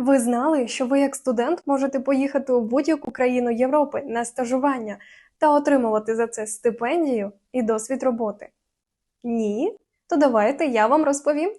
Ви знали, що ви як студент можете поїхати у будь-яку країну Європи на стажування та отримувати за це стипендію і досвід роботи? Ні? То давайте я вам розповім.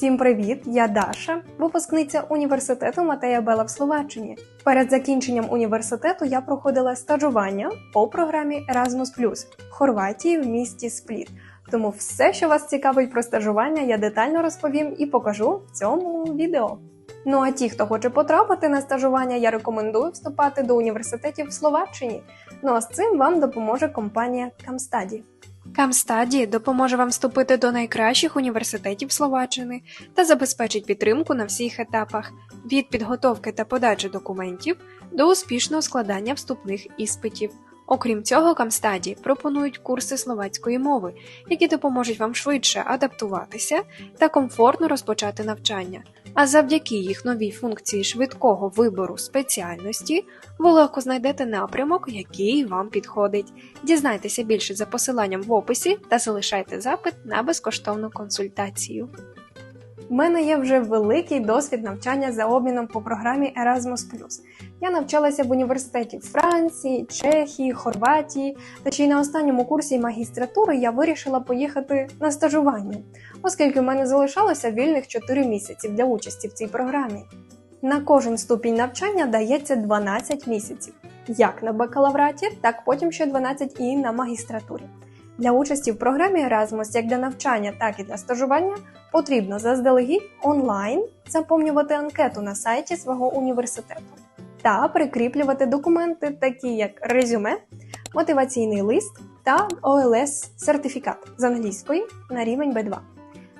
Всім привіт! Я Даша, випускниця університету Матея Бела в Словаччині. Перед закінченням університету я проходила стажування по програмі Erasmus в Хорватії в місті Спліт. Тому все, що вас цікавить про стажування, я детально розповім і покажу в цьому відео. Ну а ті, хто хоче потрапити на стажування, я рекомендую вступати до університетів в Словаччині. Ну а з цим вам допоможе компанія Камстаді. Камстаді допоможе вам вступити до найкращих університетів Словаччини та забезпечить підтримку на всіх етапах від підготовки та подачі документів до успішного складання вступних іспитів. Окрім цього, Камстаді пропонують курси словацької мови, які допоможуть вам швидше адаптуватися та комфортно розпочати навчання. А завдяки їх новій функції швидкого вибору спеціальності ви легко знайдете напрямок, який вам підходить. Дізнайтеся більше за посиланням в описі та залишайте запит на безкоштовну консультацію. У мене є вже великий досвід навчання за обміном по програмі Erasmus+. Я навчалася в університеті Франції, Чехії, Хорватії, та ще й на останньому курсі магістратури я вирішила поїхати на стажування, оскільки в мене залишалося вільних 4 місяці для участі в цій програмі. На кожен ступінь навчання дається 12 місяців, як на бакалавраті, так потім ще 12 і на магістратурі. Для участі в програмі Erasmus як для навчання, так і для стажування потрібно заздалегідь онлайн заповнювати анкету на сайті свого університету та прикріплювати документи, такі як резюме, мотиваційний лист та ОЛС сертифікат з англійської на рівень B2.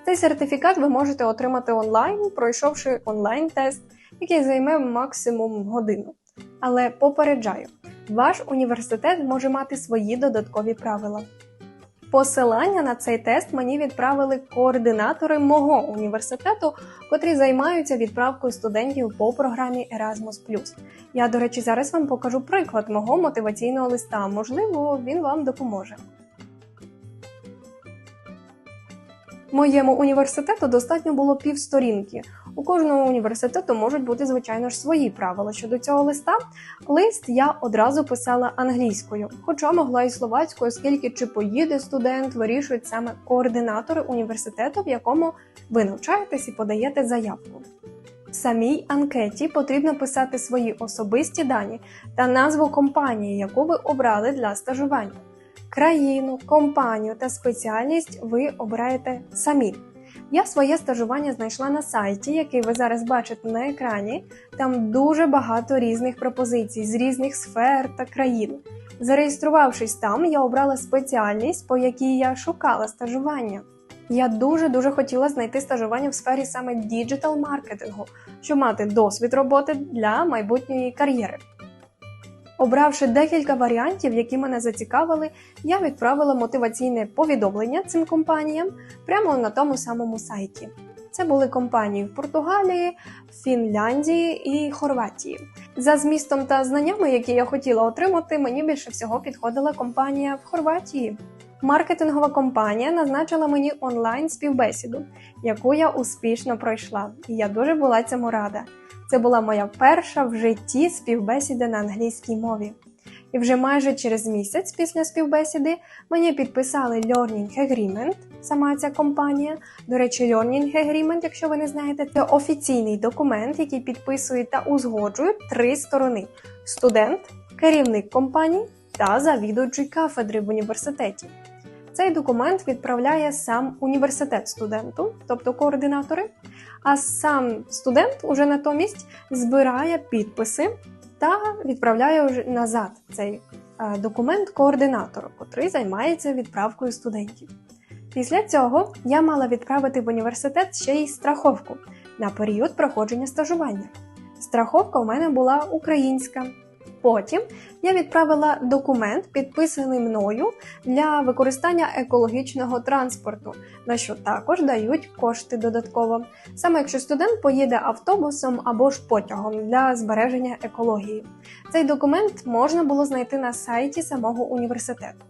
Цей сертифікат ви можете отримати онлайн, пройшовши онлайн-тест, який займе максимум годину. Але попереджаю, ваш університет може мати свої додаткові правила. Посилання на цей тест мені відправили координатори мого університету, котрі займаються відправкою студентів по програмі Erasmus+. Я, до речі, зараз вам покажу приклад мого мотиваційного листа. Можливо, він вам допоможе. Моєму університету достатньо було півсторінки. У кожного університету можуть бути, звичайно ж, свої правила щодо цього листа. Лист я одразу писала англійською, хоча могла і словацькою, оскільки чи поїде студент, вирішують саме координатори університету, в якому ви навчаєтесь і подаєте заявку. В самій анкеті потрібно писати свої особисті дані та назву компанії, яку ви обрали для стажування. Країну, компанію та спеціальність ви обираєте самі. Я своє стажування знайшла на сайті, який ви зараз бачите на екрані. Там дуже багато різних пропозицій з різних сфер та країн. Зареєструвавшись там, я обрала спеціальність, по якій я шукала стажування. Я дуже-дуже хотіла знайти стажування в сфері саме діджитал-маркетингу, щоб мати досвід роботи для майбутньої кар'єри. Обравши декілька варіантів, які мене зацікавили, я відправила мотиваційне повідомлення цим компаніям прямо на тому самому сайті. Це були компанії в Португалії, Фінляндії і Хорватії. За змістом та знаннями, які я хотіла отримати, мені більше всього підходила компанія в Хорватії. Маркетингова компанія назначила мені онлайн співбесіду, яку я успішно пройшла, і я дуже була цьому рада. Це була моя перша в житті співбесіда на англійській мові. І вже майже через місяць після співбесіди мені підписали Learning Agreement, сама ця компанія. До речі, Learning Agreement, якщо ви не знаєте, це офіційний документ, який підписують та узгоджують три сторони: студент, керівник компанії та завідуючий кафедри в університеті. Цей документ відправляє сам університет студенту, тобто координатори, а сам студент уже натомість збирає підписи та відправляє назад цей е, документ координатору, котрий займається відправкою студентів. Після цього я мала відправити в університет ще й страховку на період проходження стажування. Страховка у мене була українська. Потім я відправила документ, підписаний мною для використання екологічного транспорту, на що також дають кошти додатково, саме якщо студент поїде автобусом або ж потягом для збереження екології. Цей документ можна було знайти на сайті самого університету.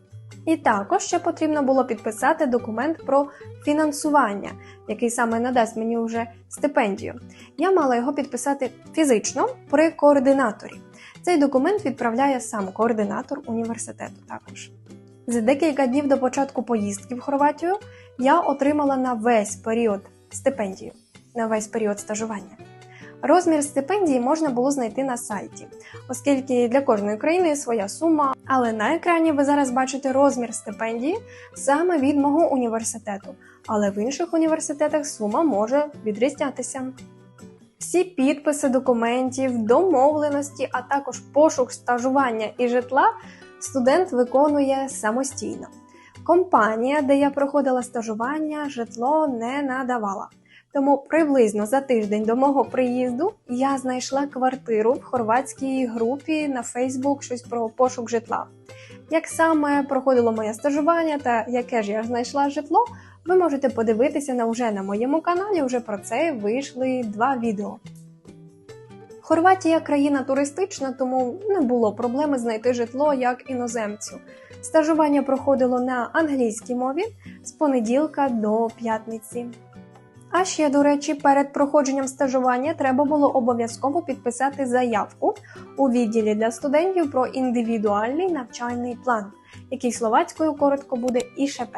І також ще потрібно було підписати документ про фінансування, який саме надасть мені вже стипендію. Я мала його підписати фізично при координаторі. Цей документ відправляє сам координатор університету також. За декілька днів до початку поїздки в Хорватію я отримала на весь період стипендію, на весь період стажування. Розмір стипендії можна було знайти на сайті, оскільки для кожної країни своя сума. Але на екрані ви зараз бачите розмір стипендії саме від мого університету, але в інших університетах сума може відрізнятися. Всі підписи документів, домовленості, а також пошук стажування і житла студент виконує самостійно. Компанія, де я проходила стажування, житло не надавала. Тому приблизно за тиждень до мого приїзду я знайшла квартиру в хорватській групі на Фейсбук щось про пошук житла. Як саме проходило моє стажування та яке ж я знайшла житло, ви можете подивитися на вже на моєму каналі. Вже про це вийшли два відео. Хорватія країна туристична, тому не було проблеми знайти житло як іноземцю. Стажування проходило на англійській мові з понеділка до п'ятниці. А ще, до речі, перед проходженням стажування треба було обов'язково підписати заявку у відділі для студентів про індивідуальний навчальний план, який словацькою коротко буде ІШП.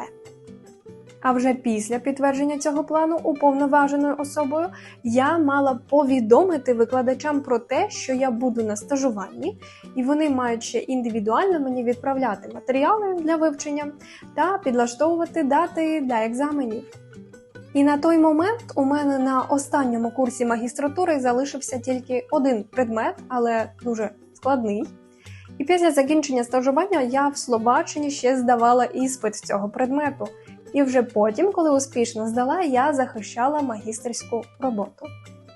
А вже після підтвердження цього плану уповноваженою особою я мала повідомити викладачам про те, що я буду на стажуванні, і вони мають ще індивідуально мені відправляти матеріали для вивчення та підлаштовувати дати для екзаменів. І на той момент у мене на останньому курсі магістратури залишився тільки один предмет, але дуже складний. І після закінчення стажування я в Словаччині ще здавала іспит цього предмету. І вже потім, коли успішно здала, я захищала магістерську роботу.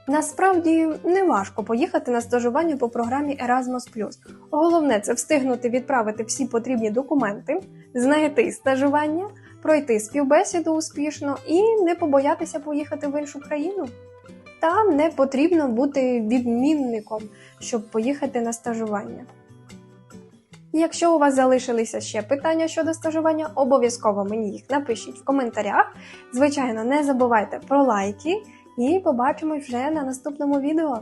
Насправді не важко поїхати на стажування по програмі Erasmus+. Головне це встигнути відправити всі потрібні документи, знайти стажування, пройти співбесіду успішно і не побоятися поїхати в іншу країну. Та не потрібно бути відмінником, щоб поїхати на стажування. Якщо у вас залишилися ще питання щодо стажування, обов'язково мені їх напишіть в коментарях. Звичайно, не забувайте про лайки і побачимось вже на наступному відео.